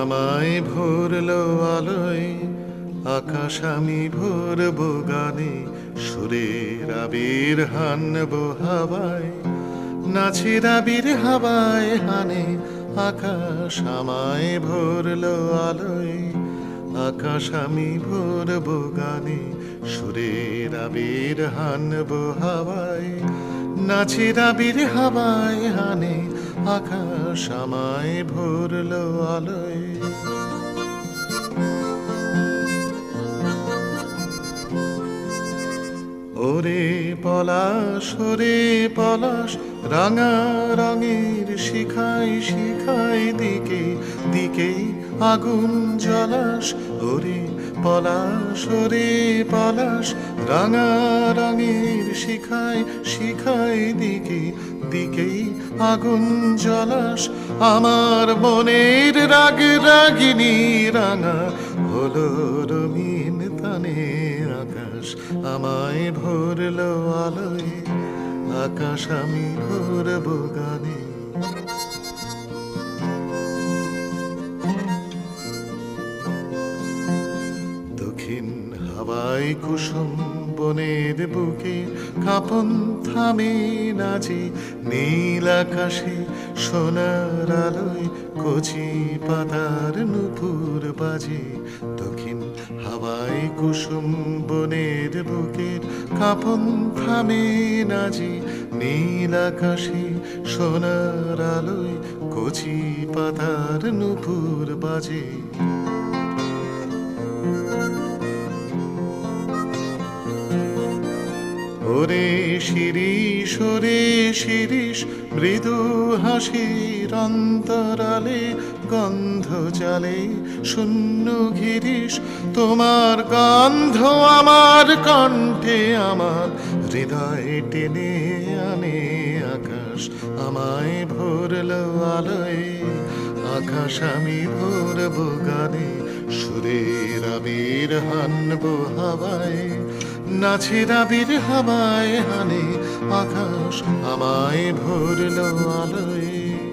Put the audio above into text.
আমায় ভরলো আলোয়, আকাশ আমি ভরব গানে, সুরের আবির হানব হাওয়ায়। নাচের আবির হাওয়ায় হানে, আকাশ আমায় ভরলো আলোয়, আকাশ আমি ভরব গানে, সুরের আবির হানব হাওয়ায়। নাচের আবির হাওয়ায় হানে আকাশ আমায় ভরলো আলোয়। ওরে পলাশ ওরে পলাশ, রাঙা রঙের শিখাই শিখাই দিকে দিকে আগুন জলাস ওরে পলাশ ওরে পলাশ রাঙা রঙের শিখাই শিখাই দিকে দিকে আগুন জলাস আমার মনের রাগ রাগিনী রাঙা হলো রঙিন তানে আকাশ। আমায় ভরলো আলোয়, আকাশ আমি ভরব গানে। হাওয়াই কুসুম বনের বুকে কাপন, থামে নাচে নীল আকাশে সোনার আলোয় কচি পাতার নুপুর বাজে। দক্ষিণ হাওয়াই কুসুম বনের বুকের কাপন, থামে নাচে নীল আকাশে সোনার আলোয় কচি পাতার নুপুর বাজে। ওরে শিরিষ ওরে শিরিষ মৃদু হাসির অন্তরালে, গন্ধ জালে, শূন্য ঘিরিস তোমার গন্ধ আমার কণ্ঠে আমার হৃদয় টেনে আনে আকাশ। আমায় ভরলো আলোয়, আকাশ আমি ভরব গানে সুরের আবির হানবো হাওয়ায় নাচি রাবির হাওয়ায় হানে আকাশ আমায় ভরল আলোয়।